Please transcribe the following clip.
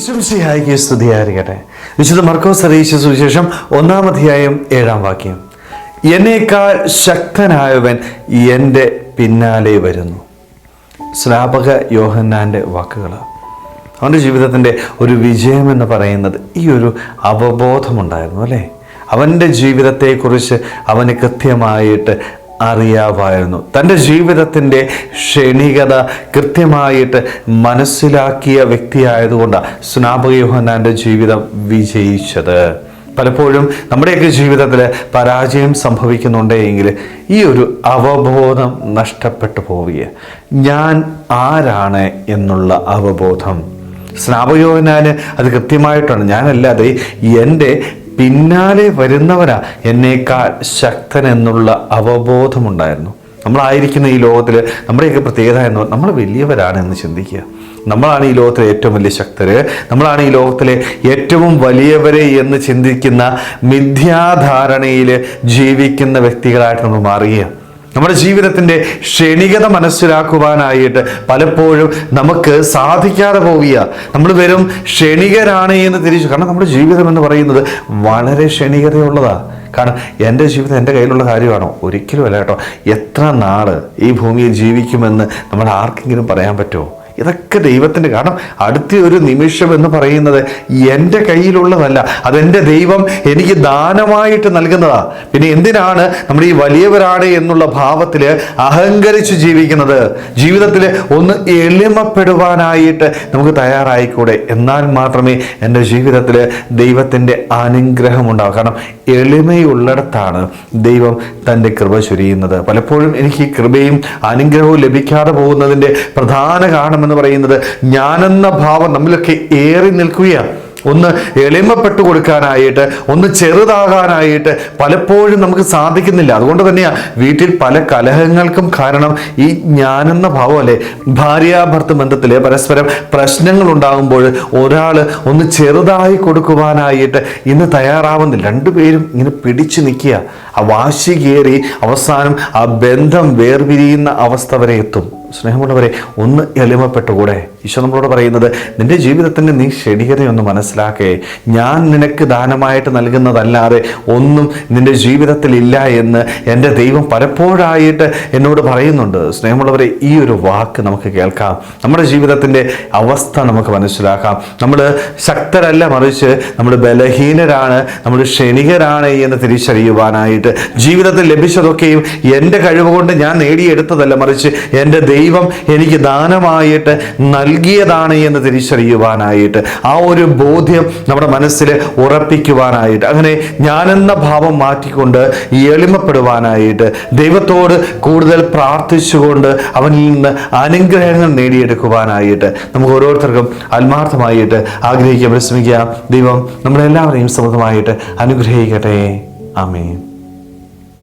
ഈശ്വംസിഹായിക്ക് സ്തുതിയായിരിക്കട്ടെ. വിശുദ്ധ മർക്കോസ് അറിയിച്ച സുവിശേഷം ഒന്നാം അധ്യായം ഏഴാം വാക്യം. എന്നേക്കാൾ ശക്തനായവൻ എന്റെ പിന്നാലെ വരുന്നു. സ്നാപക യോഹന്നാന്റെ വാക്കുകൾ അവന്റെ ജീവിതത്തിന്റെ ഒരു വിജയം എന്ന് പറയുന്നത് ഈ ഒരു അവബോധമുണ്ടായിരുന്നു അല്ലേ? അവന്റെ ജീവിതത്തെക്കുറിച്ച് അവന് കൃത്യമായിട്ട് അറിയാമായിരുന്നു തന്റെ ജീവിതത്തിന്റെ ക്ഷണികത കൃത്യമായിട്ട് മനസ്സിലാക്കിയ വ്യക്തിയായതുകൊണ്ടാണ് സ്നാപക യോഹന്നാന്റെ ജീവിതം വിജയിച്ചത്. പലപ്പോഴും നമ്മുടെയൊക്കെ ജീവിതത്തിൽ പരാജയം സംഭവിക്കുന്നുണ്ടെങ്കിൽ ഈ ഒരു അവബോധം നഷ്ടപ്പെട്ടു പോവുക ഞാൻ ആരാണ് എന്നുള്ള അവബോധം. സ്നാപയോനാന് അത് കൃത്യമായിട്ടാണ്. ഞാനല്ലാതെ എന്റെ പിന്നാലെ വരുന്നവരാ എന്നേക്കാൾ ശക്തൻ എന്നുള്ള അവബോധമുണ്ടായിരുന്നു. നമ്മളായിരിക്കുന്ന ഈ ലോകത്തിൽ നമ്മുടെയൊക്കെ പ്രത്യേകത എന്ന് നമ്മൾ വലിയവരാണ് എന്ന് ചിന്തിക്കുക. നമ്മളാണ് ഈ ലോകത്തിലെ ഏറ്റവും വലിയ ശക്തര്. നമ്മളാണ് ഈ ലോകത്തിലെ ഏറ്റവും വലിയവരെ എന്ന് ചിന്തിക്കുന്ന മിഥ്യാധാരണയിൽ ജീവിക്കുന്ന വ്യക്തികളായിട്ട് നമ്മൾ മാറുക നമ്മുടെ ജീവിതത്തിന്റെ ക്ഷണികത മനസ്സിലാക്കുവാനായിട്ട് പലപ്പോഴും നമുക്ക് സാധിക്കാതെ പോവുക നമ്മൾ വെറും ക്ഷണികരാണ് എന്ന് തിരിച്ചു കാരണം നമ്മുടെ ജീവിതം എന്ന് പറയുന്നത് വളരെ ക്ഷണികതയുള്ളതാണ് കാരണം എന്റെ ജീവിതം എന്റെ കയ്യിലുള്ള കാര്യമാണോ? ഒരിക്കലും അല്ല കേട്ടോ. എത്ര നാൾ ഈ ഭൂമിയിൽ ജീവിക്കുമെന്ന് നമ്മൾ ആർക്കെങ്കിലും പറയാൻ പറ്റുമോ? ഇതൊക്കെ ദൈവത്തിന്റെ കാരണം. അടുത്ത ഒരു നിമിഷം എന്ന് പറയുന്നത് എന്റെ കയ്യിലുള്ളതല്ല. അതെന്റെ ദൈവം എനിക്ക് ദാനമായിട്ട് നൽകുന്നതാ. പിന്നെ എന്തിനാണ് നമ്മൾ ഈ വലിയവരാണ് എന്നുള്ള ഭാവത്തിൽ അഹങ്കരിച്ച് ജീവിക്കുന്നത്? ജീവിതത്തിൽ ഒന്ന് എളിമപ്പെടുവാനായിട്ട് നമുക്ക് തയ്യാറായിക്കൂടെ? എന്നാൽ മാത്രമേ എന്റെ ജീവിതത്തിൽ ദൈവത്തിന്റെ അനുഗ്രഹം ഉണ്ടാവും. കാരണം എളിമയുള്ളിടത്താണ് ദൈവം തന്റെ കൃപ ചൊരിയുന്നത്. പലപ്പോഴും എനിക്ക് ഈ കൃപയും അനുഗ്രഹവും ലഭിക്കാതെ പോകുന്നതിന്റെ പ്രധാന കാരണമെന്ന് പറയുന്നത് ഞാനെന്ന ഭാവം നമ്മളൊക്കെ ഏറി നിൽക്കുകയാണ്. ഒന്ന് എളിമപ്പെട്ടു കൊടുക്കാനായിട്ട് ഒന്ന് ചെറുതാകാനായിട്ട് പലപ്പോഴും നമുക്ക് സാധിക്കുന്നില്ല. അതുകൊണ്ട് തന്നെയാണ് വീട്ടിൽ പല കലഹങ്ങൾക്കും കാരണം ഈ ഞാനെന്ന ഭാവമല്ലേ ഭാര്യാഭർത്ത ബന്ധത്തിൽ പരസ്പരം പ്രശ്നങ്ങൾ ഉണ്ടാകുമ്പോൾ ഒരാൾ ഒന്ന് ചെറുതായി കൊടുക്കുവാനായിട്ട് ഇന്ന് തയ്യാറാവുന്നില്ല. രണ്ടുപേരും ഇങ്ങനെ പിടിച്ചു നിൽക്കുക. ആ വാശി കയറി അവസാനം ആ ബന്ധം വേർപിരിയുന്ന അവസ്ഥ വരെ എത്തും. സ്നേഹമുള്ളവരെ ഒന്ന് എളിമപ്പെട്ടുകൂടെ? ഈശോ നമ്മളോട് പറയുന്നത് നിന്റെ ജീവിതത്തിന്റെ നീ ക്ഷണികതയൊന്ന് മനസ്സിലാക്കേ. ഞാൻ നിനക്ക് ദാനമായിട്ട് നൽകുന്നതല്ലാതെ ഒന്നും നിന്റെ ജീവിതത്തിൽ ഇല്ല എന്ന് എന്റെ ദൈവം പലപ്പോഴായിട്ട് എന്നോട് പറയുന്നുണ്ട്. സ്നേഹമുള്ളവരെ ഈ ഒരു വാക്ക് നമുക്ക് കേൾക്കാം. നമ്മുടെ ജീവിതത്തിന്റെ അവസ്ഥ നമുക്ക് മനസ്സിലാക്കാം. നമ്മൾ ശക്തരല്ല മറിച്ച് നമ്മൾ ബലഹീനരാണ് നമ്മൾ ക്ഷണികരാണ് എന്ന് തിരിച്ചറിയുവാനായിട്ട് ജീവിതത്തിൽ ലഭിച്ചതൊക്കെയും എന്റെ കഴിവ് കൊണ്ട് ഞാൻ നേടിയെടുത്തതല്ല മറിച്ച് എന്റെ ദൈവം എനിക്ക് ദാനമായിട്ട് നൽകിയതാണ് എന്ന് തിരിച്ചറിയുവാനായിട്ട് ആ ഒരു ബോധ്യം നമ്മുടെ മനസ്സിൽ ഉറപ്പിക്കുവാനായിട്ട് അങ്ങനെ ഞാനെന്ന ഭാവം മാറ്റിക്കൊണ്ട് എളിമപ്പെടുവാനായിട്ട് ദൈവത്തോട് കൂടുതൽ പ്രാർത്ഥിച്ചുകൊണ്ട് അവനിൽ നിന്ന് അനുഗ്രഹങ്ങൾ നേടിയെടുക്കുവാനായിട്ട് നമുക്ക് ഓരോരുത്തർക്കും ആത്മാർത്ഥമായിട്ട് ആഗ്രഹിക്കാൻ പരിശ്രമിക്കുക ദൈവം നമ്മളെല്ലാവരെയും സമൃദ്ധമായിട്ട് അനുഗ്രഹിക്കട്ടെ. ആമേൻ.